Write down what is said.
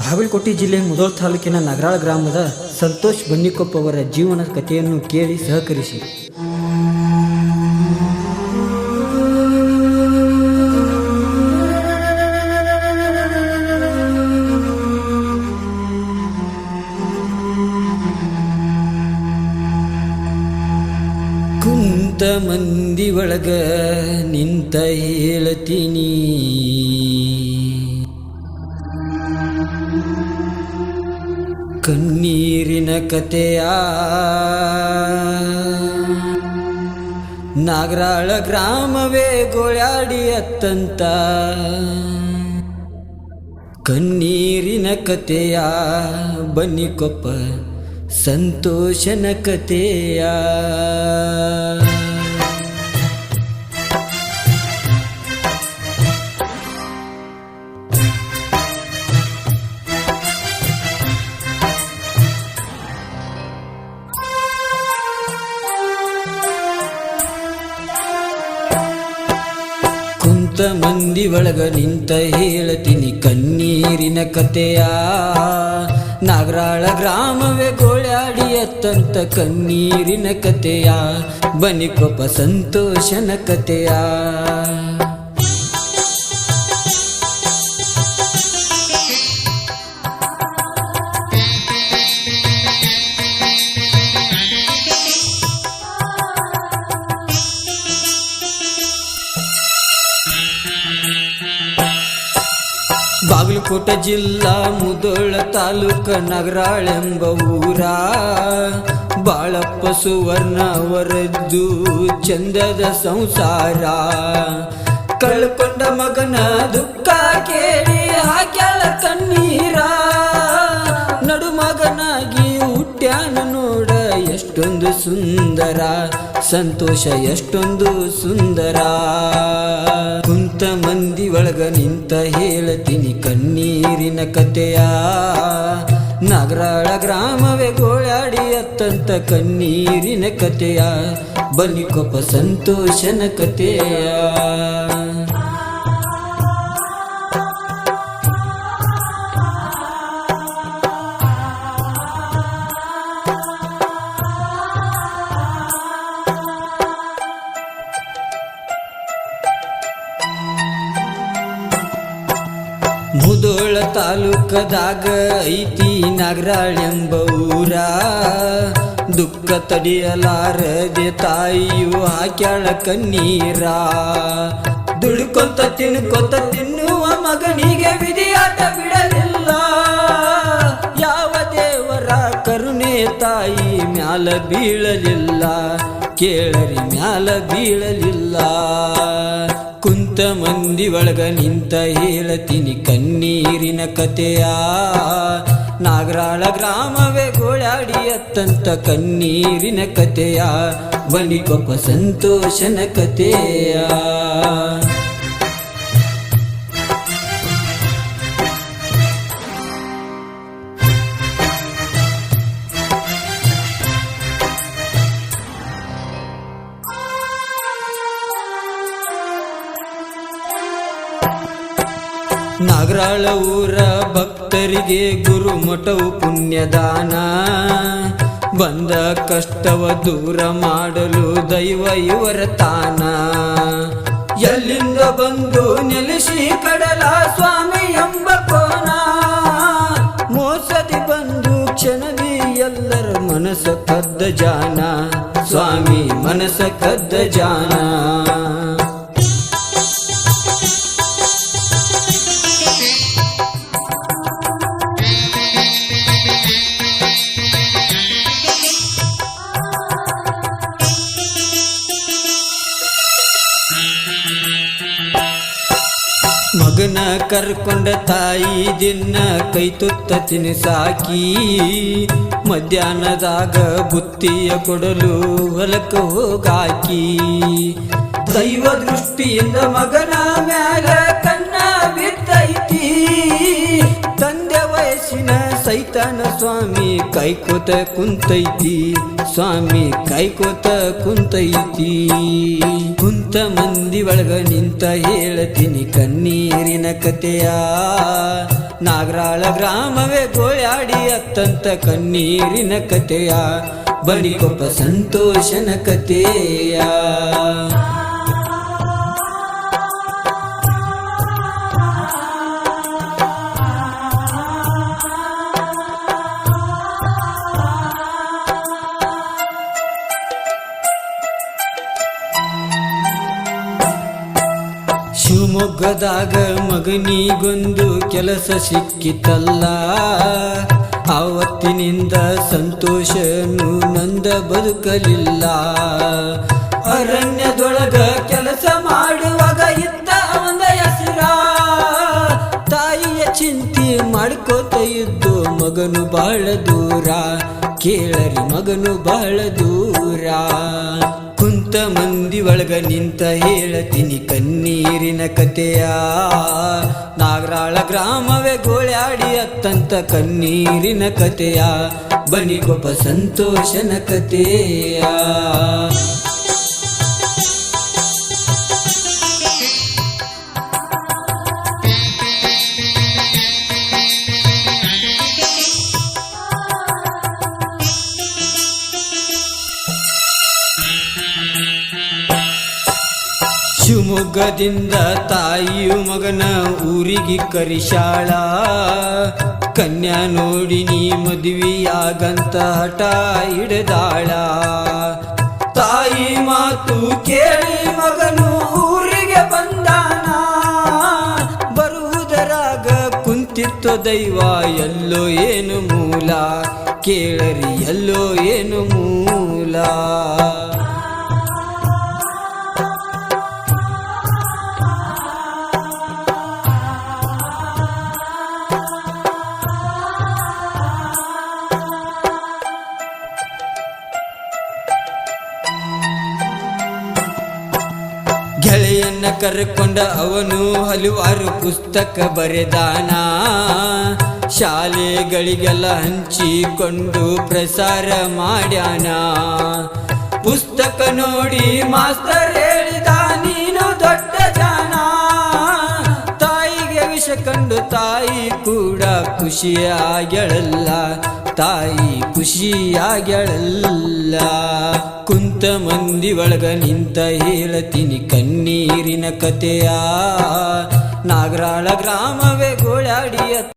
ಬಾಗಲಕೋಟೆ ಜಿಲ್ಲೆ ಮುದೋಳ್ ತಾಲೂಕಿನ ನಗರಾಳ ಗ್ರಾಮದ ಸಂತೋಷ್ ಬನ್ನಿಕೊಪ್ಪ ಅವರ ಜೀವನ ಕಥೆಯನ್ನು ಕೇಳಿ ಸಹಕರಿಸಿ. ಕುಂತ ಮಂದಿ ಒಳಗ ನಿಂತ ಹೇಳ್ತೀನಿ. ಕಣ್ಣೀರಿನ ಕತೆಯ ನಾಗರಾಳ ಗ್ರಾಮವೇ ಗೋಳಾಡಿ ಅತ್ತಂತ ಕಣ್ಣೀರಿನ ಕತೆಯ ಬನ್ನಿಕೊಪ್ಪ ಸಂತೋಷನ ಕತೆಯ ಮಂದಿ ಒಳಗ ನಿಂತ ಹೇಳ್ತೀನಿ ಕಣ್ಣೀರಿನ ಕತೆಯ. ನಾಗರಾಳ ಗ್ರಾಮವೇ ಗೋಳಾಡಿ ಅತ್ತಂತ ಕಣ್ಣೀರಿನ ಕತೆಯ. ಬನಿಕೊಪ್ಪ ಸಂತೋಷನ ಕತೆಯ. ಬಾಗಲಕೋಟೆ ಜಿಲ್ಲಾ ಮುದೋಳ ತಾಲೂಕ ನಗರಾಳೆಂಬ ಊರ. ಬಾಳಪ್ಪ ಸುವರ್ಣ ಅವರದ್ದು ಚಂದದ ಸಂಸಾರ. ಕಳ್ಕೊಂಡ ಮಗನ ದುಃಖ ಕೇಳಿ ಹಾಕ್ಯಾಳ ನಡು ಮಗನಾಗಿ ಹುಟ್ಟ್ಯಾನ ನೋಡ ಎಷ್ಟೊಂದು ಸುಂದರ. ಸಂತೋಷ ಎಷ್ಟೊಂದು ಸುಂದರ. ಕುಂತ ಮಂದಿ ನಿಂತ ಹೇಳ್ತೀನಿ ಕಣ್ಣೀರಿನ ಕತೆಯ. ನಾಗರಾಳ ಗ್ರಾಮವೇ ಗೋಳಾಡಿ ಅತ್ತಂತ ಕಣ್ಣೀರಿನ ಕತೆಯ. ಬಲಿಕೊಪ್ಪ ಸಂತೋಷನ ಕತೆಯ. ಮುದೋಳ ತಾಲೂಕದಾಗ ಐತಿ ನಾಗರಾಳೆಂಬ ಊರ ದುಃಖ ತಡಿಯಲಾರದೆ ತಾಯಿಯು ಹಾಕ್ಯಾಳ ಕಣ್ಣೀರ. ದುಡ್ಕೊಂತ ತಿನ್ಕೊತ ತಿನ್ನುವ ಮಗನಿಗೆ ವಿಧಿಯಾಟ ಬಿಡಲಿಲ್ಲ. ಯಾವ ದೇವರ ಕರುಣೆ ತಾಯಿ ಮ್ಯಾಲ ಬೀಳಲಿಲ್ಲ. ಕೇಳರಿ ಮ್ಯಾಲ ಬೀಳಲಿಲ್ಲ. ಮಂದಿ ಒಳಗ ನಿಂತ ಹೇಳತೀನಿ ಕಣ್ಣೀರಿನ ಕತೆಯ. ನಾಗರಾಳ ಗ್ರಾಮವೇ ಗೋಳಾಡಿ ಅತ್ತಂತ ಕಣ್ಣೀರಿನ ಕತೆಯ. ಬನಿಕೊಪ್ಪ ಸಂತೋಷನ ಕತೆಯ. ನಾಗರಾಳ ಊರ ಭಕ್ತರಿಗೆ ಗುರು ಮಠವು ಪುಣ್ಯದಾನ. ಬಂದ ಕಷ್ಟವ ದೂರ ಮಾಡಲು ದೈವ ಇವರ ತಾನ. ಎಲ್ಲಿಂದ ಬಂದು ನೆಲೆಸಿ ಕಡಲ ಸ್ವಾಮಿ ಎಂಬ ಕೋನ. ಮೋಸದಿ ಬಂದು ಕ್ಷಣದಿ ಎಲ್ಲರ ಮನಸ ಕದ್ದ ಜಾನ. ಸ್ವಾಮಿ ಮನಸ ಕದ್ದ ಜಾನ. ಮಗನ ಕರ್ಕೊಂಡ ತಾಯಿ ದಿನ ಕೈ ತುತ್ತ ತಿನಿಸಾಕಿ ಮಧ್ಯಾಹ್ನದಾಗ ಬುತ್ತಿಯ ಕೊಡಲು ಹೊಲಕ್ಕೆ ಹೋಗಾಕಿ. ದೈವ ದೃಷ್ಟಿಯಿಂದ ಮಗನ ಮ್ಯಾಲ ಕಣ್ಣ ತಂದೆವ ವಯಸ್ಸಿನ ಸೈತಾನ ಸ್ವಾಮಿ, ಕೈಕೋತ ಕುಂತೈತಿ. ಸ್ವಾಮಿ, ಕೈಕೋತ ಕುಂತೈತಿ. ಕುಂತ ಮಂದಿ ಒಳಗ ನಿಂತ ಹೇಳತೀನಿ ಕಣ್ಣೀರಿನ ಕತೆಯ. ನಾಗರಾಳ ಗ್ರಾಮವೇ ಗೋಳಾಡಿ ಅತ್ತಂತ ಕಣ್ಣೀರಿನ ಕತೆಯ. ಬಳಿಗೊಬ್ಬ ಸಂತೋಷನ ಕತೆಯ. ಶಿವಮೊಗ್ಗದಾಗ ಮಗನಿಗೊಂದು ಕೆಲಸ ಸಿಕ್ಕಿತಲ್ಲ. ಆವತ್ತಿನಿಂದ ಸಂತೋಷನು ನಂದ ಬದುಕಲಿಲ್ಲ. ಅರಣ್ಯದೊಳಗ ಕೆಲಸ ಮಾಡುವಾಗ ಇದ್ದ ಅವನ ಹೆಸರ. ತಾಯಿಯ ಚಿಂತೆ ಮಾಡ್ಕೋತ ಇದ್ದು ಮಗನು ಬಹಳ ದೂರ. ಕೇಳರಿ ಮಗನು ಬಹಳ ದೂರ. ಕುಂತ ಮಂದಿ ಒಳಗ ನಿಂತ ಹೇಳತೀನಿ ಕಣ್ಣೀರಿನ ಕತೆಯ. ನಾಗರಾಳ ಗ್ರಾಮವೇ ಗೋಳಾಡಿ ಅತ್ತಂತ ಕಣ್ಣೀರಿನ ಕತೆಯ. ಬನಿಗೊಬ್ಬ ಸಂತೋಷನ ಕತೆಯ. ಶಿವಮೊಗ್ಗದಿಂದ ತಾಯಿಯು ಮಗನ ಊರಿಗೆ ಕರಿಶಾಳ. ಕನ್ಯಾ ನೋಡಿ ನೀ ಮದುವೆಯಾಗಂತ ಹಠ ಹಿಡ್ದಾಳ. ತಾಯಿ ಮಾತು ಕೇಳಿ ಮಗನು ಊರಿಗೆ ಬಂದಾನ. ಬರುವುದರಾಗ ಕುಂತಿತ್ತು ದೈವ, ಎಲ್ಲೋ ಏನು ಮೂಲ? ಕೇಳರಿ, ಎಲ್ಲೋ ಏನು ಮೂಲ? ಗೆಳೆಯನ್ನ ಕರ್ಕೊಂಡ ಅವನು ಹಲವಾರು ಪುಸ್ತಕ ಬರೆದಾನ. ಶಾಲೆಗಳಿಗೆಲ್ಲ ಹಂಚಿಕೊಂಡು ಪ್ರಸಾರ ಮಾಡ್ಯಾನ. ಪುಸ್ತಕ ನೋಡಿ ಮಾಸ್ತರ್ ಹೇಳಿದ, ನೀನು ದೊಡ್ಡ ಜಾನ. ತಾಯಿಗೆ ವಿಷ ಕಂಡು ತಾಯಿ ಕೂಡ ಖುಷಿಯಾಗ್ಯಳಲ್ಲ. ತಾಯಿ ಖುಷಿಯಾಗ್ಯಳಲ್ಲ. ಕುಂತ ಮಂದಿ ಒಳಗ ನಿಂತ ಹೇಳತೀನಿ ಕಣ್ಣೀರಿನ ಕತೆಯ. ನಾಗರಾಳ ಗ್ರಾಮವೇ ಗೋಳಾಡಿಯ